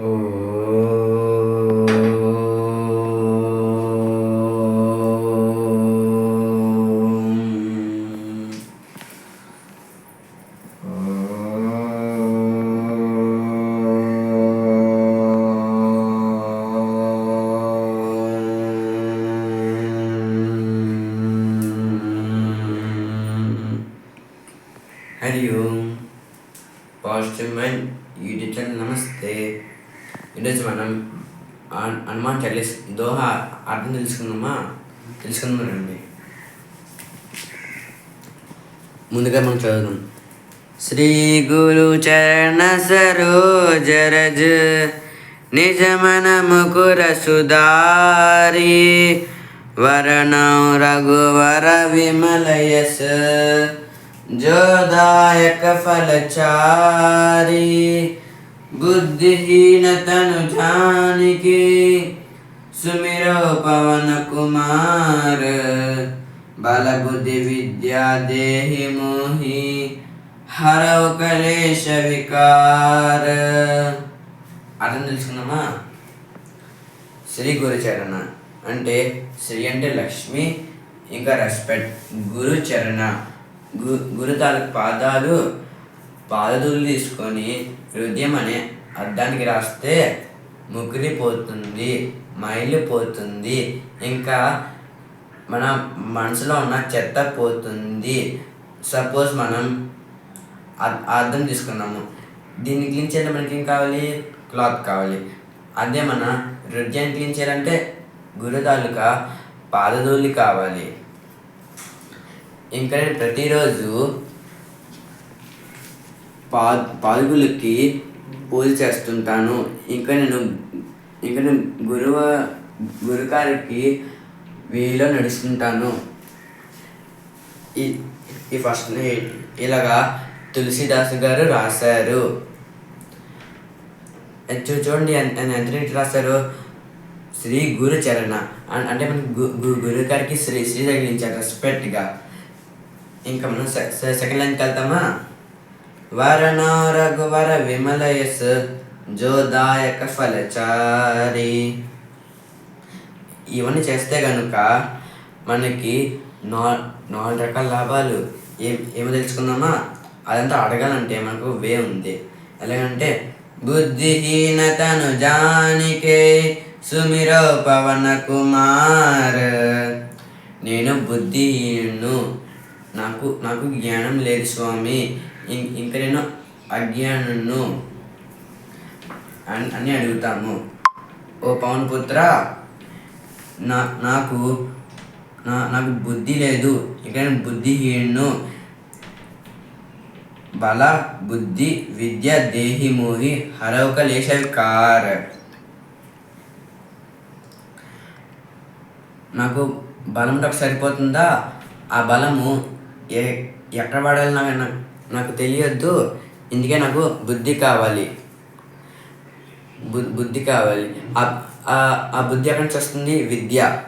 Hari Om positive mind YouTube channel నమస్తే ఈరోజు మనం హనుమాన్ చాలీస్ దోహ అర్థం తెలుసుకుందామా? తెలుసుకుందామండి ముందుగా మనం చదువుదాం. శ్రీ గురు చరణ సరోజ రజ ముకుర సుధారి వరణం రఘువర విమలయస్ జోదాయక ఫలచారి. బుద్ధిహీనతను జానికి సుమిరో పవన కుమార్. బలబుద్ధి విద్యా దేహి మోహి హరవ కలేశ వికార. అర్థం తెలుసుకుందామా? శ్రీ గురుచరణ అంటే శ్రీ అంటే లక్ష్మి ఇంకా రెస్పెక్ట్ గురు చరణ గు గురు తాలూకు పాదాలు పాదదులు తీసుకొని హృదయం అనే అర్థానికి రాస్తే ముగ్గురి పోతుంది పోతుంది ఇంకా మన మనసులో ఉన్న చెత్త పోతుంది. సపోజ్ మనం అర్- అర్థం తీసుకున్నాము. దీన్ని క్లీన్ చేయాలంటే మనకి ఏం కావాలి? క్లాత్ కావాలి. అదే మన హృదయాన్ని క్లీన్ చేయాలంటే గురుదాలుక తాలూకా పాదధూళి కావాలి. ఇంకా నేను ప్రతిరోజు పా పాల్గులకి పూజ చేస్తుంటాను. ఇంకా నేను ఇంకా నేను గురువ గురుగారికి వీలో నడుస్తుంటాను. ఈ ఈ ఫస్ట్ ఇలాగా తులసిదాస్ గారు రాశారు. చూడండి ఎంత ఎంత నీట్ రాశారు? శ్రీ గురు చరణ అంటే మన గు గురువు గారికి శ్రీ శ్రీ తగిలించారు రెస్పెక్ట్గా ఇంకా మనం సె- సెకండ్ లైన్కి వెళ్తామా? వరణ రఘువర విమలయస్ జోదాయక ఫలచారి. ఇవన్నీ చేస్తే కనుక మనకి నా నాలుగు రకాల లాభాలు. ఏం ఏమో తెలుసుకుందామా? అదంతా అడగాలంటే మనకు వే ఉంది. ఎలాగంటే బుద్ధిహీనతను జానికే సుమిరో పవన కుమార్. నేను బుద్ధిహీను నాకు నాకు జ్ఞానం లేదు స్వామి. ఇంకా నేను అజ్ఞానును అని అని అడుగుతాము. ఓ పవన్ పుత్ర నా నాకు నా నాకు బుద్ధి లేదు. ఇక నేను బుద్ధిహీను బల బుద్ధి విద్య దేహి మోహి హరవక లేశ నాకు బలం ఉంటే సరిపోతుందా? ఆ బలము ఏ ఎక్కడ పడాలి నాకు నాకు- తెలియద్దు. ఇందుకే నాకు బుద్ధి కావాలి. బు- బుద్ధి కావాలి. ఆ- ఆ- బుద్ధి ఎక్కడి నుంచి వస్తుంది? విద్య.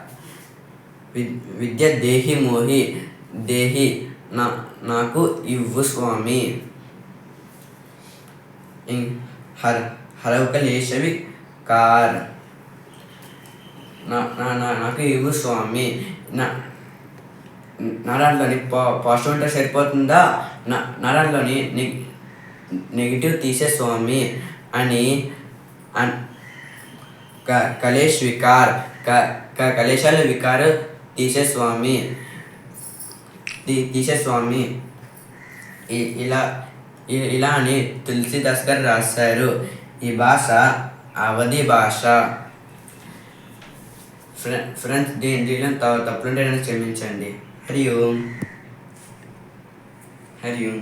విద్య దేహి మోహి. దేహి నా నాకు ఇవ్వు స్వామి. ఇం- హర హరవక లేశవి కార్. నా నా- నా- నాకు ఇవ్వు స్వామి. నా నరాల్లోని పా పాజిటివ్ ఉంటే సరిపోతుందా? నా నెగిటివ్ తీసే స్వామి అని అన్- క కలేష్ వికార్ క క కలేశాల వికార్ తీసే స్వామి. తీసే స్వామి. ఇలా ఇ- ఇలా అని తులసిదాస్ గారు రాశారు. ఈ భాష అవధి భాష. ఫ్రెండ్స్ దీని దీనిలో త- తప్పులుంటే నన్ను క్షమించండి. హరి ఓం హరి ఓం